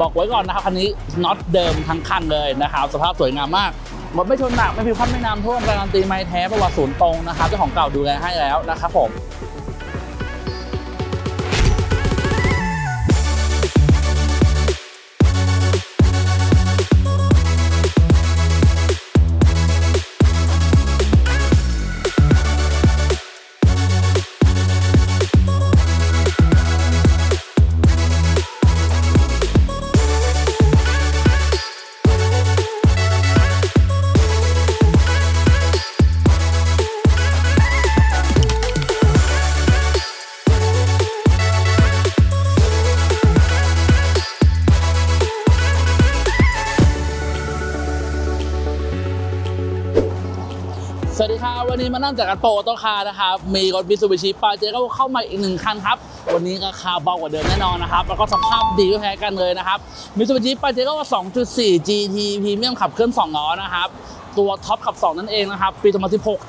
บอกไว้ก่อนนะครับคันนี้น็อตเดิมทั้งคันเลยนะครับ สภาพสวยงามมากรถไม่ชนหนักไม่พิวพันไม่น้ำท่วมการันตีไม้แท้ประวัติศูนย์ตรงนะครับเจ้าของเก่าดูแลให้แล้วนะครับผม ก็นั่งจากกันโปรโตคาร์นะครับ มีรถมิซูบิชิปาเจโร่เข้ามาอีกหนึ่งคันครับ วันนี้ราคาเบากว่าเดิมแน่นอนนะครับ แล้วก็สภาพดีไม่แพ้กันเลยนะครับมิซูบิชิปาเจโร่2.4 GT พรีเมียมขับเคลื่อน2ล้อนะครับตัวท็อปขับ 2 นั่นเองนะครับ ปี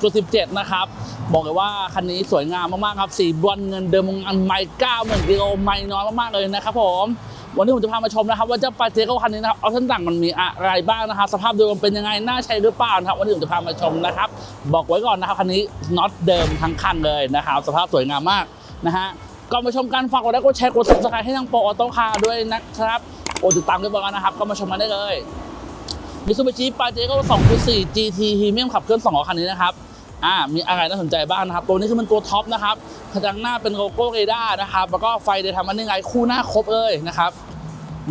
2016.17 นะครับ บอกเลยว่า คันนี้สวยงามมาก ๆ ครับ สีบอนเงินเดิมงอันไม่90,000กิโลไม่น้อยมาก ๆ เลยนะครับผม วันนี้ผมจะพามาชมนะครับว่าเจ้าปาเจโร่คันนี้นะครับออปชั่นต่างมันมีอะไรบ้างนะครับ สภาพโดยรวมเป็นยังไงน่าใช้หรือเปล่านะครับวันนี้ผมจะพามาชมนะครับ บอกไว้ก่อนนะครับคันนี้น็อตเดิมทั้งคันเลยนะครับสภาพสวยงามมากนะฮะก่อนมาชมกันฝากกดไลค์กดแชร์กดซับสไครต์ให้ทางโปรออโต้คาร์ด้วยนะครับโอติดตามกันบ้างนะครับก็มาชมกันได้เลยมิซูบิชิปาเจโร่2.4 GT พรีเมียมขับเคลื่อน2ล้อคันนี้นะครับ อ่ามีอะไรน่าสนใจบ้างนะครับ ตัวนี้คือมันตัวท็อปนะครับกระจังหน้าเป็นโลโก้เรดาร์นะครับ แล้วก็ไฟเดทำมันนี่ไงคู่หน้าครบเลยนะครับ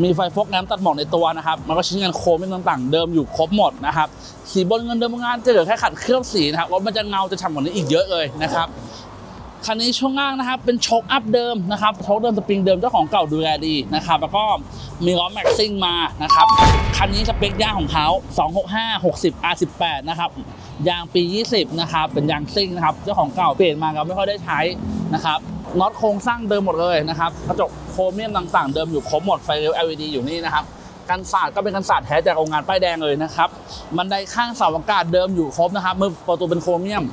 มีไฟฟกน้ำตัดหมอกในตัวนะครับ มันก็ชิ้นงานโครเมต่างๆ เดิมอยู่ครบหมดนะครับ สีบนเงินเดิมงานจะเหลือแค่ขัดเคลือบสีนะครับว่ามันจะเงาจะฉ่ำกว่านี้อีกเยอะเลยนะครับ คันนี้ช่วงล่างนะครับเป็นโชคอัพเดิมนะครับ โชคเดิมสปริงเดิมเจ้าของเก่าดูแลดีนะครับ แล้วก็มีล้อแม็กซิ่งมานะครับ คันนี้สเปคยางของเขา265 60 R18 นะครับยางปี 20 นะครับ เป็นยางซิ่งนะครับ เจ้าของเก่าเปลี่ยนมาก็ไม่ค่อยได้ใช้นะครับน็อตโครงสร้างเดิมหมดเลยนะครับกระจกโครเมียมต่างๆเดิมอยู่ครบหมดไฟเลี้ยว LED อยู่นี่นะครับกันศาสตร์ก็เป็นกันศาสตร์แท้จากโรงงานป้ายแดงเลยนะครับบันไดข้างเสาอากาศเดิมอยู่ครบนะครับมือประตูเป็นโครเมียม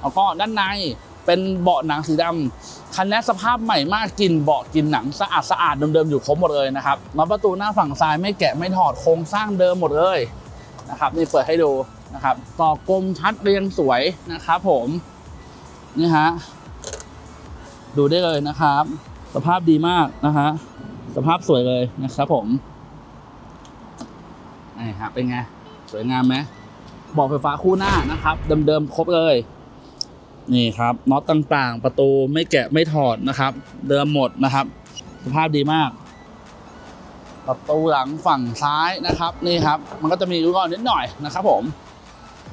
แล้วก็ด้านในเป็นเบาะหนังสีดำ คันนี้สภาพใหม่มากกลินเบาะกลินหนังสะอาดสะอาดเดิมๆอยู่ครบหมดเลยนะครับมาประตูหน้าฝั่งซ้ายไม่แกะไม่ถอดโครงสร้างเดิมหมดเลยนะครับนี่เปิดให้ดูนะครับต่อกลมชัดเรียงสวยนะครับผมนี่ฮะดูได้เลยนะครับ สภาพดีมากนะฮะสภาพสวยเลยนะครับผมนี่ครับเป็นไงสวยงามไหมเบอกไฟฟ้าคู่หน้านะครับ เดิมๆครบเลย นี่ครับน็อตต่างๆ ประตูไม่แกะไม่ถอดนะครับ เดิมหมดนะครับ สภาพดีมาก ประตูหลังฝั่งซ้ายนะครับ นี่ครับ มันก็จะมีรูก่อนนิดหน่อยนะครับ ผม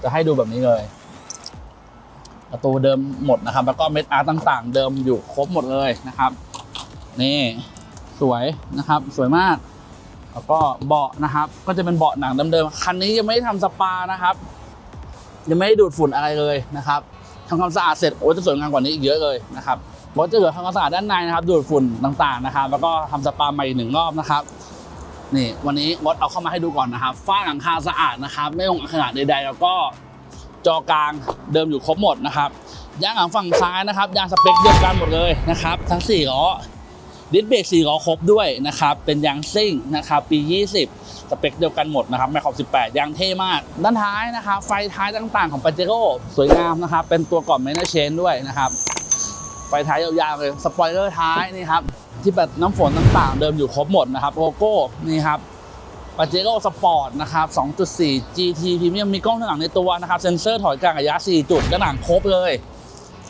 จะให้ดูแบบนี้เลย ประตูเดิมหมดนะครับ แล้วก็เม็ดอาร์ตต่าง ๆ เดิมอยู่ครบหมดเลยนะครับ นี่สวยนะครับ สวยมาก แล้วก็เบาะนะครับ ก็จะเป็นเบาะหนังเดิมๆคันนี้ยังไม่ได้ทำสปานะครับ ยังไม่ได้ดูดฝุ่นอะไรเลยนะครับ ทำความสะอาดเสร็จโอ้จะสวยงามกว่านี้อีกเยอะเลยนะครับรถจะเหลือทำความสะอาดด้านในนะครับดูดฝุ่นต่างๆนะครับ แล้วก็ทำสปาใหม่อีกหนึ่งรอบนะครับนี่วันนี้รถเอาเข้ามาให้ดูก่อนนะครับฝ้าหลังคาสะอาดนะครับ ไม่ลงอักขระใด ๆ แล้วก็จอกลางเดิมอยู่ครบหมดนะครับยางหลังฝั่งซ้ายนะครับยางสเปคเดียวกันหมดเลยนะครับ ทั้ง4ล้อดิสเบรก4ล้อครบด้วยนะครับเป็นยางซิ่งนะครับปี 20 สเปคเดียวกันหมดนะครับแมคขอบ18 ยางเท่มาก ด้านท้ายนะครับไฟท้ายต่างๆของปาเจโร่สวยงามนะครับเป็นตัวก่องเมนเชนด้วยนะครับไฟท้ายยาวๆเลยสปอยเลอร์ท้ายนี่ครับที่แบบน้ำฝนต่างๆ เดิมอยู่ครบหมดนะครับโลโก้นี่ครับปาเจโร่สปอร์ตนะครับ 2.4 GT Premium มีกล้องหลังในตัวนะครับ เซ็นเซอร์ถอยกลางระยะ 4 จุดด้านหลังครบเลย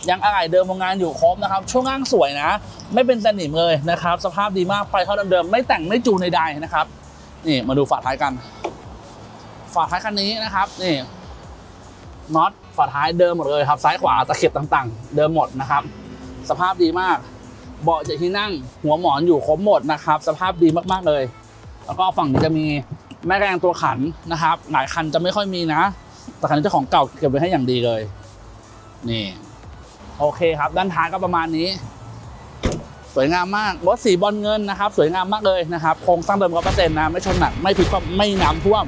ยังอะไหล่เดิมโรงงานอยู่ครบนะครับ ช่วงล่างสวยนะ ไม่เป็นสนิมเลยนะครับ สภาพดีมาก ไฟเท่าเดิมๆไม่แต่งไม่จูนใดๆนะครับ นี่มาดูฝาท้ายกัน ฝาท้ายคันนี้นะครับ นี่น็อตฝาท้ายเดิมหมดเลยครับ ซ้ายขวาตะเข็บต่างๆ เดิมหมดนะครับ สภาพดีมาก เบาะจ็ดที่นั่งหัวหมอนอยู่ครบหมดนะครับ สภาพดีมากๆเลย แล้วก็ฝั่งนี้จะมีแม่แรงตัวขันนะครับ หลายคันจะไม่ค่อยมีนะ แต่คันนี้เจ้าของเก่าเก็บไว้ให้อย่างดีเลย นี่ โอเคครับ ด้านท้ายก็ประมาณนี้ สวยงามมากรถสีบอลเงินนะครับ สวยงามมากเลยนะครับโครงสร้างเดิมร้อยเปอร์เซ็นต์นะไม่ชนหนักไม่พลิกคว่ำไม่น้ำท่วม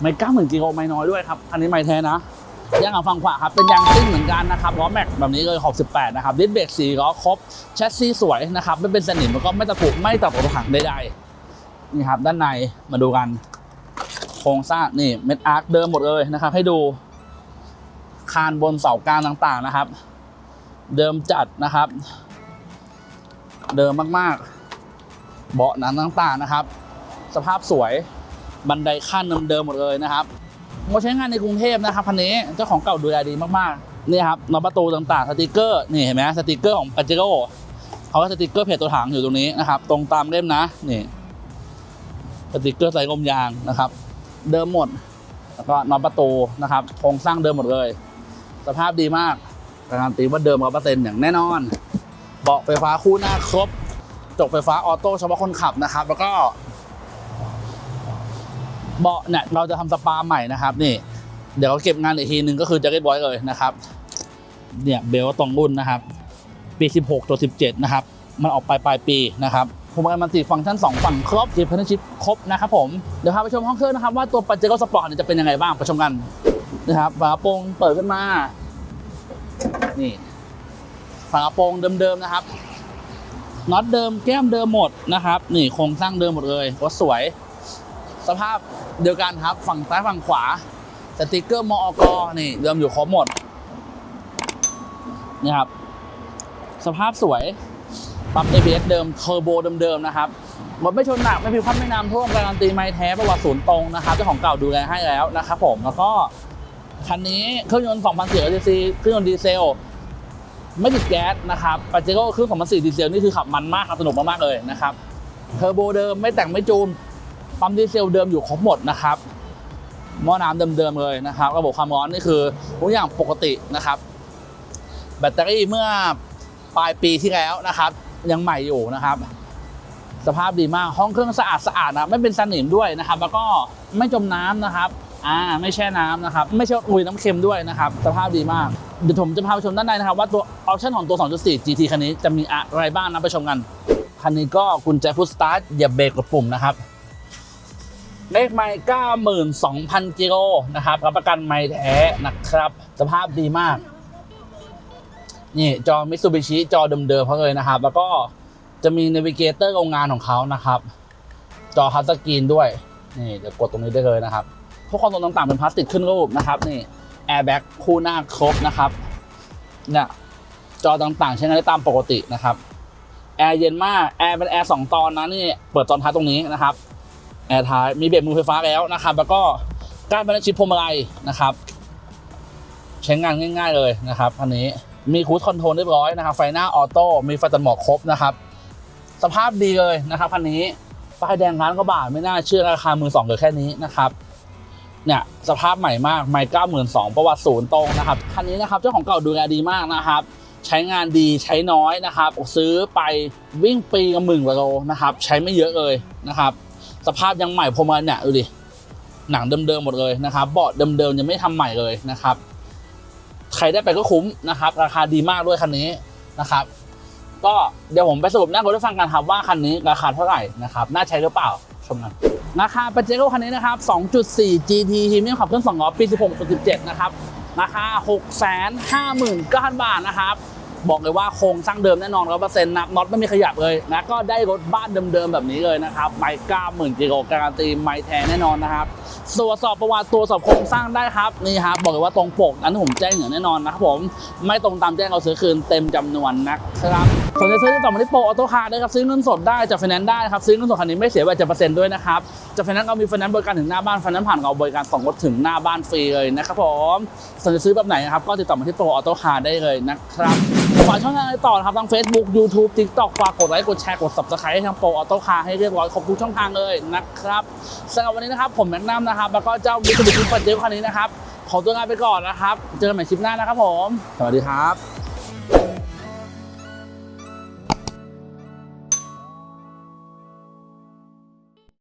ไม่ก้าหมื่นกิโลไม่น้อยด้วยครับอันนี้ไม่แท้นะยางอะฝั่งขวาครับเป็นยางซิ่งเหมือนกันนะครับล้อแม็กแบบนี้เลยขอบ18นะครับดิสเบรกสีล้อครบแชสซีสวยนะครับไม่เป็นสนิมแล้วก็ไม่ตะปุไม่ตะปุถังใดๆนี่ครับด้านในมาดูกัน โครงสร้างนี่เม็ดอาร์คเดิมหมดเลยนะครับ ให้ดูคานบนเสากลางต่างๆนะครับ เดิมจัดนะครับ เดิมมากๆ เบาะหนังต่างๆนะครับ สภาพสวยบันไดขั้นเดิมๆหมดเลยนะครับมาใช้งานในกรุงเทพนะครับคันนี้เจ้าของเก่าดูแลดีมากๆนี่ครับนอประตูต่างๆสติกเกอร์นี่เห็นไหมสติกเกอร์ของปาเจโร่เขาก็สติกเกอร์เพจตัวถังอยู่ตรงนี้นะครับ ตรงตามเล่มนะนี่สติกเกอร์ใส่ลมยางนะครับ เดิมหมด แล้วก็นอประตูนะครับโครงสร้างเดิมหมดเลย สภาพดีมากการันตีว่าเดิมร้อเปอร์เซ็นต์อย่างแน่นอน เบาะไฟฟ้าคู่หน้าครบจกไฟฟ้าออโต้เฉพาะคนขับนะครับ แล้วก็เบาะเนี่ยเราจะทำสปาใหม่นะครับ นี่ เดี๋ยวเก็บงานอีกทีหนึ่งก็คือจะเรียบร้อยเลยนะครับ เนี่ยเบลตรงรุ่นนะครับ ปี 16ตัว17 นะครับ มันออกไปปลายปีนะครับผมว่ามันสีฟังก์ชัน2ฝั่งครบจีพันธชิปครบนะครับผมเดี๋ยวพาไปชมห้องเครื่องนะครับว่าตัวปัจเจโร่สปอร์ตเนี่ยจะเป็นยังไงบ้างไปชมกันนะครับฝาโปรงเปิดขึ้นมา นี่ ฝากระโปรงเดิมๆนะครับน็อตเดิมแก้มเดิมหมดนะครับ นี่โครงสร้างเดิมหมดเลยก็สวย สภาพเดียวกันครับ ฝั่งซ้ายฝั่งขวา สติกเกอร์มอกนี่เดิมอยู่ครบหมดนี่ครับ สภาพสวยปั๊ม ABS เดิมเทอร์โบเดิมๆนะครับรถไม่ชนหนักไม่พิวพัดไม่น้ำท่วมการันตีไม่แท้ประวัติศูนย์ตรงนะครับเจ้าของเก่าดูแลให้แล้วนะครับผมแล้วก็คันนี้เครื่องยนต์2,400 cc เครื่องยนต์ดีเซล ไม่ติดแก๊สนะครับปาเจโร่เครื่อง2,400ดีเซลนี่คือขับมันมากครับสนุกมากๆเลยนะครับเทอร์โบเดิมไม่แต่งไม่จูนปั๊มดีเซลเดิมอยู่ครบหมดนะครับหม้อน้ำเดิมๆเลยนะครับ ระบบความร้อนนี่คือทุกอย่างปกตินะครับ แบตเตอรี่เมื่อปลายปีที่แล้วนะครับ ยังใหม่อยู่นะครับ สภาพดีมากห้องเครื่องสะอาดสะอาดนะไม่เป็นสนิมด้วยนะครับ แล้วก็ไม่จมน้ำนะครับอ่าไม่แช่น้ำนะครับ ไม่ใช่ลุยน้ำเค็มด้วยนะครับ สภาพดีมาก เดี๋ยวผมจะพาไปชมด้านในนะครับว่าตัวออปชั่นของตัว 2.4 GT คันนี้จะมีอะไรบ้างนะไปชมกัน คันนี้ก็กุญแจพุชสตาร์ทอย่าเบรกกดปุ่มนะครับเลขไมล์92,000 กิโลนะครับรับประกันไมล์แท้นะครับ สภาพดีมาก นี่จอมิ t ซูบิชิจอเดิมๆเขาเลยนะครับ แล้วก็จะมีนวิเกเตอร์โรงงานของเขานะครับ จอทัสกรีนด้วย นี่เดี๋ยวกดตรงนี้ได้เลยนะครับพวกคอนโซลต่างๆเป็นพลาสติกขึ้นรูปนะครับนี่ แอร์แบ็กคู่หน้าครบนะครับเนี่ยจอต่างๆ ใช้งานได้ตามปกตินะครับแอร์เย็นมากแอร์เป็นแอร์สองตอนนะนี่เปิดตอนท้ายตรงนี้นะครับแอร์ท้ายมีเบรกมือไฟฟ้าแล้วนะครับ แล้วก็การบันชิปพวงมาลัยนะครับ ใช้งานง่าย ๆเลยนะครับอันนี้มีคูดคอนโทรลเรียบร้อยนะครับ ไฟหน้าออโต้มีไฟตัดหมอกครบนะครับ สภาพดีเลยนะครับคันนี้ป้ายแดงร้านก็บาทไม่น่าเชื่อราคามือสองเหลือแค่นี้นะครับ เนี่ยสภาพใหม่มากไม่เก้าหมื่นสองประวัติศูนย์ตรงนะครับคันนี้นะครับเจ้าของเก่าดูแลดีมากนะครับใช้งานดีใช้น้อยนะครับซื้อไปวิ่งปีกับหมื่นกว่าโลนะครับใช้ไม่เยอะเลยนะครับสภาพยังใหม่พอมาเนี่ยดูดิหนังเดิมๆหมดเลยนะครับเบาะเดิมๆยังไม่ทำใหม่เลยนะครับใครได้ไปก็คุ้มนะครับราคาดีมากด้วยคันนี้นะครับก็เดี๋ยวผมไปสรุปหน้ารถให้ฟังกันครับว่าคันนี้ราคาเท่าไหร่นะครับน่าใช้หรือเปล่าชมกัน ราคาปาเจโร่คันนี้นะครับ 2.4 GT พรีเมียมขับเครื่อน2ล้อปี 16 17 นะครับราคา 659,000 บาทนะครับ บอกเลยว่าโครงสร้างเดิมแน่นอนร้อยเปอร์เซ็นต์นะน็อตไม่มีขยับเลยนะก็ได้รถบ้านเดิมๆแบบนี้เลยนะครับ ไม่เก้าหมื่นกิโลการันตีไม่แท้แน่นอนนะครับ ตรวจสอบประวัติตรวจสอบโครงสร้างได้ครับนี่ครับบอกเลยว่าตรงปกอันที่ผมแจ้งอย่างแน่นอนนะครับผมไม่ตรงตามแจ้งเราซื้อคืนเต็มจำนวนนะครับสนใจซื้อที่ต่อมาที่โปรออโต้คาร์ได้ครับซื้อเงินสดได้จากไฟแนนซ์ได้ครับซื้อเงินสดคันนี้ไม่เสียแวดเจ็ดเปอร์เซ็นต์ด้วยนะครับจากไฟแนนซ์เรามีไฟแนนซ์บริการถึงหน้าบ้านไฟแนนซ์ผ่านเราบริการส่งรถถึงหน้าบ้านฟรีเลยนะครับผมสนใจซื้อแบบไหนนะครับก็ติดต่อมาที่โปรออโต้คาร์ได้เลยนะครับ ฝากช่องทางต่อนะครับทั้ง Facebook YouTube TikTok ฝากกดไลค์กดแชร์กด Subscribe ให้ทางโปรออโต้คาร์ให้เรียบร้อยครบทุกช่องทางเลยนะครับสำหรับวันนี้นะครับผมแม็กนัมนะครับ แล้วก็เจ้ามิตซูบิชิปัจเจคันนี้นะครับขอตัวลาไปก่อนนะครับ เจอกันใหม่คลิปหน้านะครับผม สวัสดีครับ